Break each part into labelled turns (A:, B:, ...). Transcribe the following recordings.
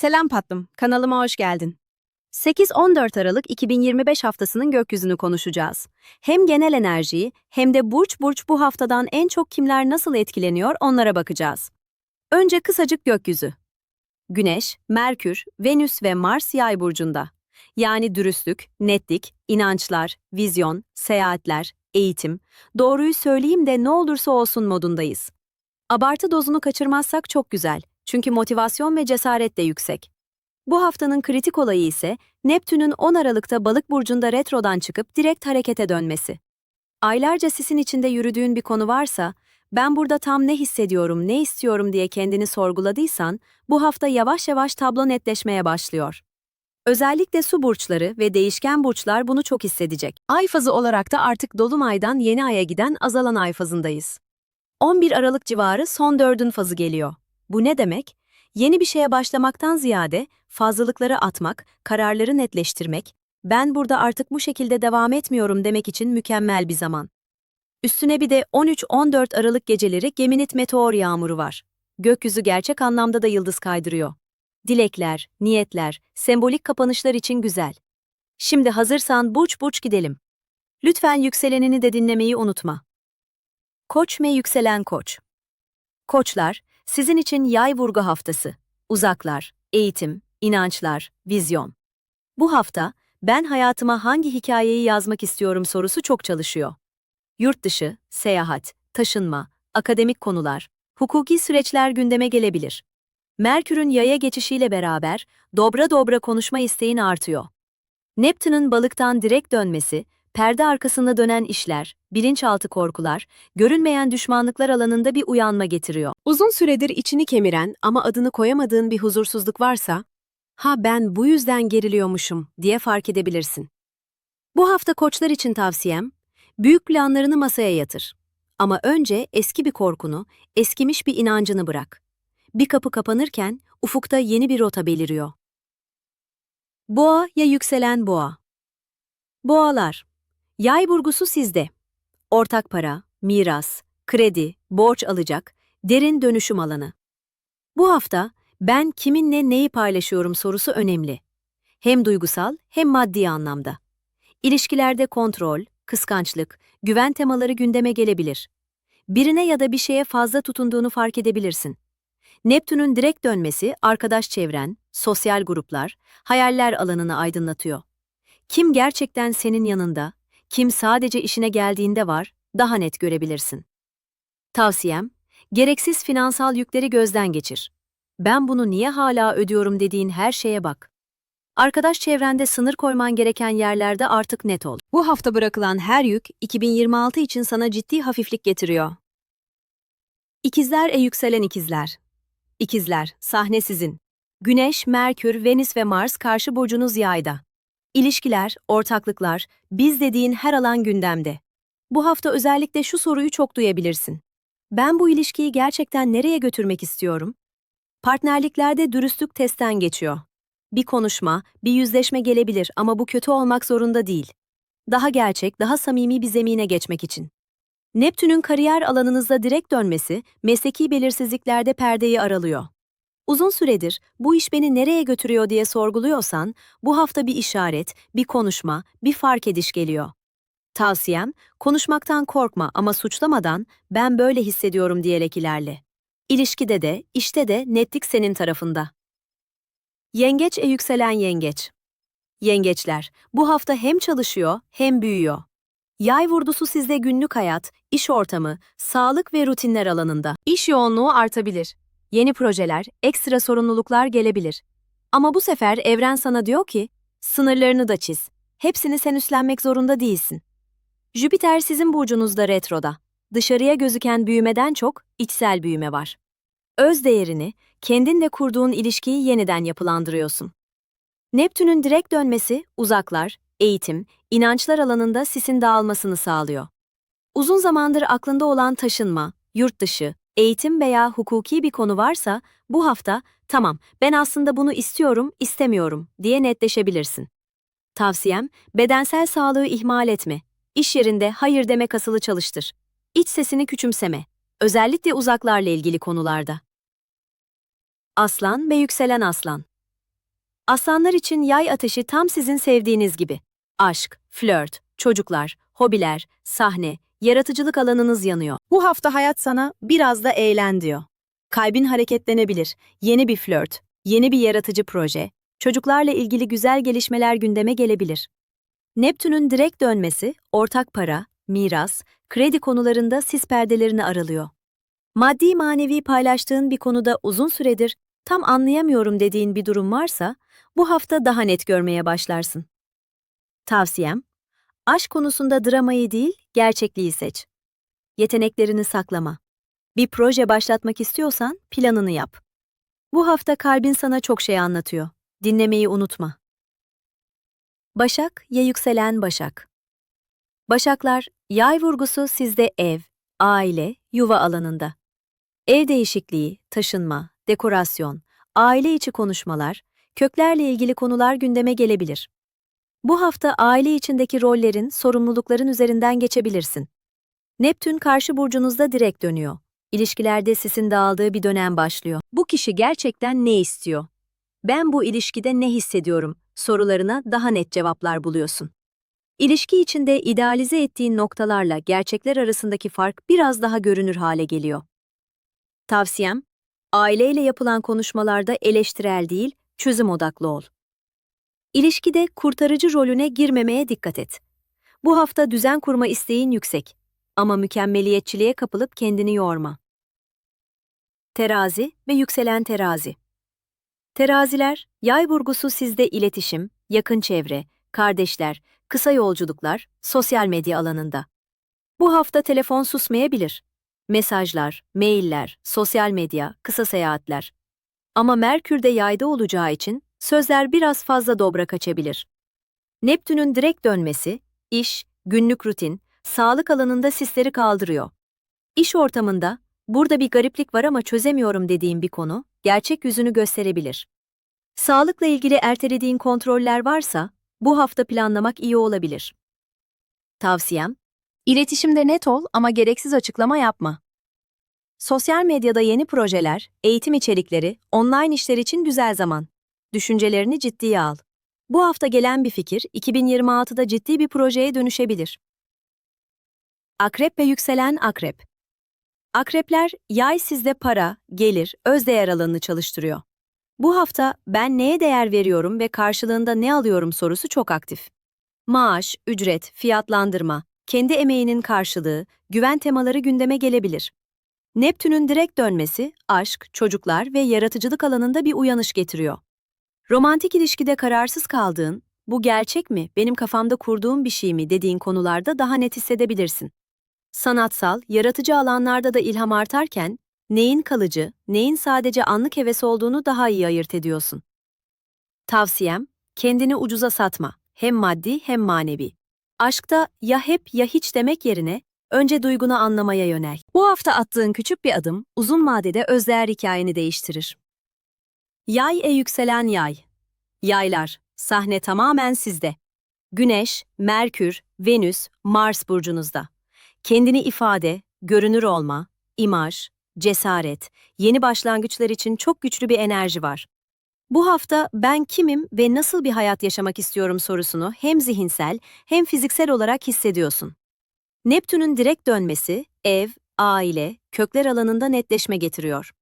A: Selam Patlım, kanalıma hoş geldin. 8-14 Aralık 2025 haftasının gökyüzünü konuşacağız. Hem genel enerjiyi hem de burç burç bu haftadan en çok kimler nasıl etkileniyor onlara bakacağız. Önce kısacık gökyüzü. Güneş, Merkür, Venüs ve Mars yay burcunda. Yani dürüstlük, netlik, inançlar, vizyon, seyahatler, eğitim, doğruyu söyleyeyim de ne olursa olsun modundayız. Abartı dozunu kaçırmazsak çok güzel. Çünkü motivasyon ve cesaret de yüksek. Bu haftanın kritik olayı ise Neptün'ün 10 Aralık'ta Balık burcunda retrodan çıkıp direkt harekete dönmesi. Aylarca sisin içinde yürüdüğün bir konu varsa, ben burada tam ne hissediyorum, ne istiyorum diye kendini sorguladıysan, bu hafta yavaş yavaş tablo netleşmeye başlıyor. Özellikle su burçları ve değişken burçlar bunu çok hissedecek. Ay fazı olarak da artık dolunaydan yeni aya giden azalan ay fazındayız. 11 Aralık civarı son dördün fazı geliyor. Bu ne demek? Yeni bir şeye başlamaktan ziyade fazlalıkları atmak, kararları netleştirmek, ben burada artık bu şekilde devam etmiyorum demek için mükemmel bir zaman. Üstüne bir de 13-14 Aralık geceleri Geminit meteor yağmuru var. Gökyüzü gerçek anlamda da yıldız kaydırıyor. Dilekler, niyetler, sembolik kapanışlar için güzel. Şimdi hazırsan burç burç gidelim. Lütfen yükselenini de dinlemeyi unutma. Koç ve yükselen koç. Koçlar, sizin için yay vurgu haftası. Uzaklar, eğitim, inançlar, vizyon. Bu hafta, ben hayatıma hangi hikayeyi yazmak istiyorum sorusu çok çalışıyor. Yurt dışı, seyahat, taşınma, akademik konular, hukuki süreçler gündeme gelebilir. Merkür'ün yaya geçişiyle beraber dobra dobra konuşma isteğin artıyor. Neptün'ün balıktan direkt dönmesi, perde arkasında dönen işler, bilinçaltı korkular, görünmeyen düşmanlıklar alanında bir uyanma getiriyor. Uzun süredir içini kemiren ama adını koyamadığın bir huzursuzluk varsa, ha ben bu yüzden geriliyormuşum diye fark edebilirsin. Bu hafta koçlar için tavsiyem, büyük planlarını masaya yatır. Ama önce eski bir korkunu, eskimiş bir inancını bırak. Bir kapı kapanırken ufukta yeni bir rota beliriyor. Boğa ya yükselen boğa. Boğalar. Yay burgusu sizde. Ortak para, miras, kredi, borç alacak, derin dönüşüm alanı. Bu hafta ben kiminle neyi paylaşıyorum sorusu önemli. Hem duygusal hem maddi anlamda. İlişkilerde kontrol, kıskançlık, güven temaları gündeme gelebilir. Birine ya da bir şeye fazla tutunduğunu fark edebilirsin. Neptün'ün direkt dönmesi arkadaş çevren, sosyal gruplar, hayaller alanını aydınlatıyor. Kim gerçekten senin yanında, kim sadece işine geldiğinde var, daha net görebilirsin. Tavsiyem, gereksiz finansal yükleri gözden geçir. Ben bunu niye hala ödüyorum dediğin her şeye bak. Arkadaş çevrende sınır koyman gereken yerlerde artık net ol. Bu hafta bırakılan her yük 2026 için sana ciddi hafiflik getiriyor. İkizler e yükselen ikizler. İkizler, sahne sizin. Güneş, Merkür, Venüs ve Mars karşı burcunuz yayda. İlişkiler, ortaklıklar, biz dediğin her alan gündemde. Bu hafta özellikle şu soruyu çok duyabilirsin. Ben bu ilişkiyi gerçekten nereye götürmek istiyorum? Partnerliklerde dürüstlük testten geçiyor. Bir konuşma, bir yüzleşme gelebilir ama bu kötü olmak zorunda değil. Daha gerçek, daha samimi bir zemine geçmek için. Neptün'ün kariyer alanınızda direkt dönmesi, mesleki belirsizliklerde perdeyi aralıyor. Uzun süredir bu iş beni nereye götürüyor diye sorguluyorsan, bu hafta bir işaret, bir konuşma, bir fark ediş geliyor. Tavsiyem, konuşmaktan korkma ama suçlamadan ben böyle hissediyorum diyerek ilerle. İlişkide de, işte de netlik senin tarafında. Yengeç e yükselen yengeç. Yengeçler, bu hafta hem çalışıyor hem büyüyor. Yay vurdusu sizde günlük hayat, iş ortamı, sağlık ve rutinler alanında. İş yoğunluğu artabilir. Yeni projeler, ekstra sorumluluklar gelebilir. Ama bu sefer evren sana diyor ki, sınırlarını da çiz. Hepsini sen üstlenmek zorunda değilsin. Jüpiter sizin burcunuzda retroda. Dışarıya gözüken büyümeden çok içsel büyüme var. Öz değerini, kendinle kurduğun ilişkiyi yeniden yapılandırıyorsun. Neptün'ün direkt dönmesi, uzaklar, eğitim, inançlar alanında sisin dağılmasını sağlıyor. Uzun zamandır aklında olan taşınma, yurt dışı, eğitim veya hukuki bir konu varsa bu hafta tamam ben aslında bunu istiyorum, istemiyorum diye netleşebilirsin. Tavsiyem bedensel sağlığı ihmal etme. İş yerinde hayır deme kasılı çalıştır. İç sesini küçümseme. Özellikle uzaklarla ilgili konularda. Aslan ve yükselen aslan. Aslanlar için yay ateşi tam sizin sevdiğiniz gibi. Aşk, flört, çocuklar, hobiler, sahne, yaratıcılık alanınız yanıyor. Bu hafta hayat sana biraz da eğlen diyor. Kalbin hareketlenebilir, yeni bir flört, yeni bir yaratıcı proje, çocuklarla ilgili güzel gelişmeler gündeme gelebilir. Neptün'ün direkt dönmesi, ortak para, miras, kredi konularında sis perdelerini aralıyor. Maddi manevi paylaştığın bir konuda uzun süredir tam anlayamıyorum dediğin bir durum varsa, bu hafta daha net görmeye başlarsın. Tavsiyem, aşk konusunda dramayı değil, gerçekliği seç. Yeteneklerini saklama. Bir proje başlatmak istiyorsan planını yap. Bu hafta kalbin sana çok şey anlatıyor. Dinlemeyi unutma. Başak ya yükselen Başak. Başaklar, yay vurgusu sizde ev, aile, yuva alanında. Ev değişikliği, taşınma, dekorasyon, aile içi konuşmalar, köklerle ilgili konular gündeme gelebilir. Bu hafta aile içindeki rollerin, sorumlulukların üzerinden geçebilirsin. Neptün karşı burcunuzda direkt dönüyor. İlişkilerde sisin dağıldığı bir dönem başlıyor. Bu kişi gerçekten ne istiyor? Ben bu ilişkide ne hissediyorum? Sorularına daha net cevaplar buluyorsun. İlişki içinde idealize ettiğin noktalarla gerçekler arasındaki fark biraz daha görünür hale geliyor. Tavsiyem, aileyle yapılan konuşmalarda eleştirel değil, çözüm odaklı ol. İlişkide kurtarıcı rolüne girmemeye dikkat et. Bu hafta düzen kurma isteğin yüksek ama mükemmeliyetçiliğe kapılıp kendini yorma. Terazi ve yükselen terazi. Teraziler, yay vurgusu sizde iletişim, yakın çevre, kardeşler, kısa yolculuklar, sosyal medya alanında. Bu hafta telefon susmayabilir. Mesajlar, mailler, sosyal medya, kısa seyahatler. Ama Merkür de yayda olacağı için sözler biraz fazla dobra kaçabilir. Neptün'ün direkt dönmesi, iş, günlük rutin, sağlık alanında sisleri kaldırıyor. İş ortamında, burada bir gariplik var ama çözemiyorum dediğim bir konu, gerçek yüzünü gösterebilir. Sağlıkla ilgili ertelediğin kontroller varsa, bu hafta planlamak iyi olabilir. Tavsiyem, iletişimde net ol ama gereksiz açıklama yapma. Sosyal medyada yeni projeler, eğitim içerikleri, online işler için güzel zaman. Düşüncelerini ciddiye al. Bu hafta gelen bir fikir, 2026'da ciddi bir projeye dönüşebilir. Akrep ve yükselen akrep. Akrepler, yay sizde para, gelir, özdeğer alanını çalıştırıyor. Bu hafta ben neye değer veriyorum ve karşılığında ne alıyorum sorusu çok aktif. Maaş, ücret, fiyatlandırma, kendi emeğinin karşılığı, güven temaları gündeme gelebilir. Neptün'ün direkt dönmesi, aşk, çocuklar ve yaratıcılık alanında bir uyanış getiriyor. Romantik ilişkide kararsız kaldığın, bu gerçek mi, benim kafamda kurduğum bir şey mi dediğin konularda daha net hissedebilirsin. Sanatsal, yaratıcı alanlarda da ilham artarken, neyin kalıcı, neyin sadece anlık heves olduğunu daha iyi ayırt ediyorsun. Tavsiyem, kendini ucuza satma, hem maddi hem manevi. Aşkta ya hep ya hiç demek yerine, önce duygunu anlamaya yönel. Bu hafta attığın küçük bir adım, uzun vadede özdeğer hikayeni değiştirir. Yay e yükselen yay. Yaylar, sahne tamamen sizde. Güneş, Merkür, Venüs, Mars burcunuzda. Kendini ifade, görünür olma, imaj, cesaret, yeni başlangıçlar için çok güçlü bir enerji var. Bu hafta ben kimim ve nasıl bir hayat yaşamak istiyorum sorusunu hem zihinsel hem fiziksel olarak hissediyorsun. Neptün'ün direkt dönmesi, ev, aile, kökler alanında netleşme getiriyor.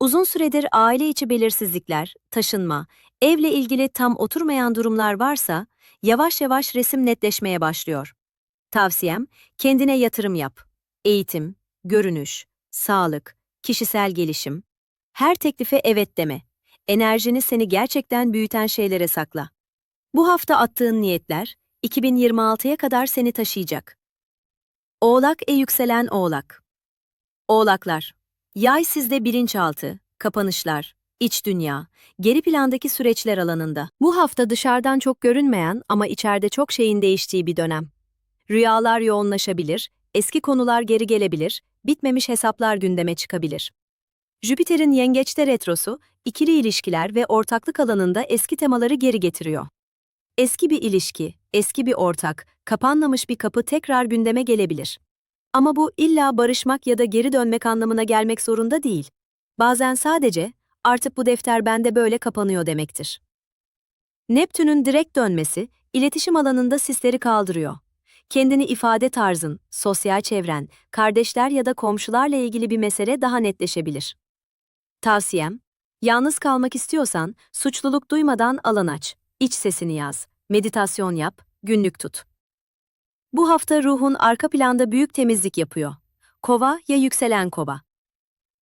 A: Uzun süredir aile içi belirsizlikler, taşınma, evle ilgili tam oturmayan durumlar varsa, yavaş yavaş resim netleşmeye başlıyor. Tavsiyem, kendine yatırım yap. Eğitim, görünüş, sağlık, kişisel gelişim. Her teklife evet deme. Enerjini seni gerçekten büyüten şeylere sakla. Bu hafta attığın niyetler, 2026'ya kadar seni taşıyacak. Oğlak e yükselen oğlak. Oğlaklar. Yay sizde bilinçaltı, kapanışlar, iç dünya, geri plandaki süreçler alanında. Bu hafta dışarıdan çok görünmeyen ama içeride çok şeyin değiştiği bir dönem. Rüyalar yoğunlaşabilir, eski konular geri gelebilir, bitmemiş hesaplar gündeme çıkabilir. Jüpiter'in yengeçte retrosu, ikili ilişkiler ve ortaklık alanında eski temaları geri getiriyor. Eski bir ilişki, eski bir ortak, kapanmamış bir kapı tekrar gündeme gelebilir. Ama bu illa barışmak ya da geri dönmek anlamına gelmek zorunda değil. Bazen sadece artık bu defter bende böyle kapanıyor demektir. Neptün'ün direkt dönmesi, iletişim alanında sisleri kaldırıyor. Kendini ifade tarzın, sosyal çevren, kardeşler ya da komşularla ilgili bir mesele daha netleşebilir. Tavsiyem, yalnız kalmak istiyorsan suçluluk duymadan alan aç, iç sesini yaz, meditasyon yap, günlük tut. Bu hafta ruhun arka planda büyük temizlik yapıyor. Kova ya yükselen kova.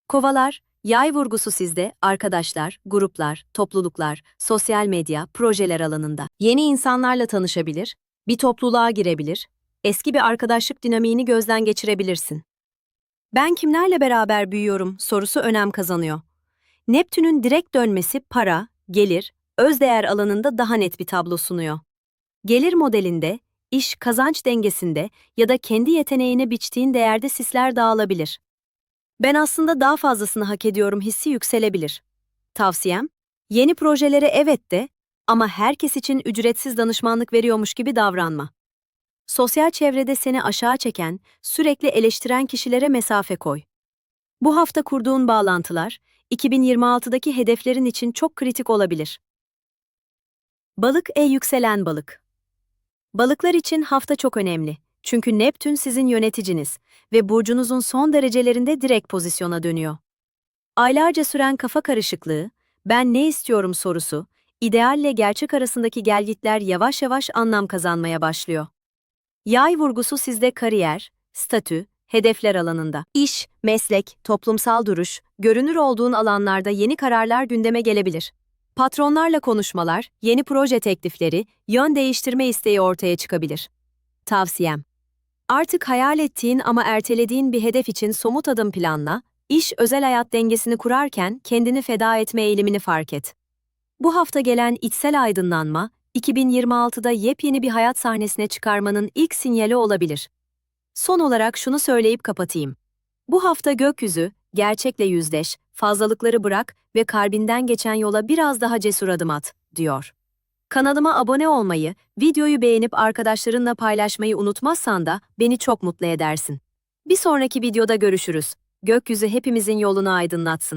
A: Kovalar, yay vurgusu sizde, arkadaşlar, gruplar, topluluklar, sosyal medya, projeler alanında. Yeni insanlarla tanışabilir, bir topluluğa girebilir, eski bir arkadaşlık dinamiğini gözden geçirebilirsin. Ben kimlerle beraber büyüyorum sorusu önem kazanıyor. Neptün'ün direkt dönmesi para, gelir, özdeğer alanında daha net bir tablo sunuyor. Gelir modelinde, iş kazanç dengesinde ya da kendi yeteneğine biçtiğin değerde sisler dağılabilir. Ben aslında daha fazlasını hak ediyorum hissi yükselebilir. Tavsiyem, yeni projelere evet de ama herkes için ücretsiz danışmanlık veriyormuş gibi davranma. Sosyal çevrede seni aşağı çeken, sürekli eleştiren kişilere mesafe koy. Bu hafta kurduğun bağlantılar, 2026'daki hedeflerin için çok kritik olabilir. Balık e yükselen balık. Balıklar için hafta çok önemli. Çünkü Neptün sizin yöneticiniz ve burcunuzun son derecelerinde direkt pozisyona dönüyor. Aylarca süren kafa karışıklığı, ben ne istiyorum sorusu, idealle gerçek arasındaki gelgitler yavaş yavaş anlam kazanmaya başlıyor. Yay vurgusu sizde kariyer, statü, hedefler alanında. İş, meslek, toplumsal duruş, görünür olduğun alanlarda yeni kararlar gündeme gelebilir. Patronlarla konuşmalar, yeni proje teklifleri, yön değiştirme isteği ortaya çıkabilir. Tavsiyem. Artık hayal ettiğin ama ertelediğin bir hedef için somut adım planla, iş özel hayat dengesini kurarken kendini feda etme eğilimini fark et. Bu hafta gelen içsel aydınlanma, 2026'da yepyeni bir hayat sahnesine çıkarmanın ilk sinyali olabilir. Son olarak şunu söyleyip kapatayım. Bu hafta gökyüzü, gerçekle yüzleş, fazlalıkları bırak ve kalbinden geçen yola biraz daha cesur adım at, diyor. Kanalıma abone olmayı, videoyu beğenip arkadaşlarınla paylaşmayı unutmazsan da beni çok mutlu edersin. Bir sonraki videoda görüşürüz. Gökyüzü hepimizin yolunu aydınlatsın.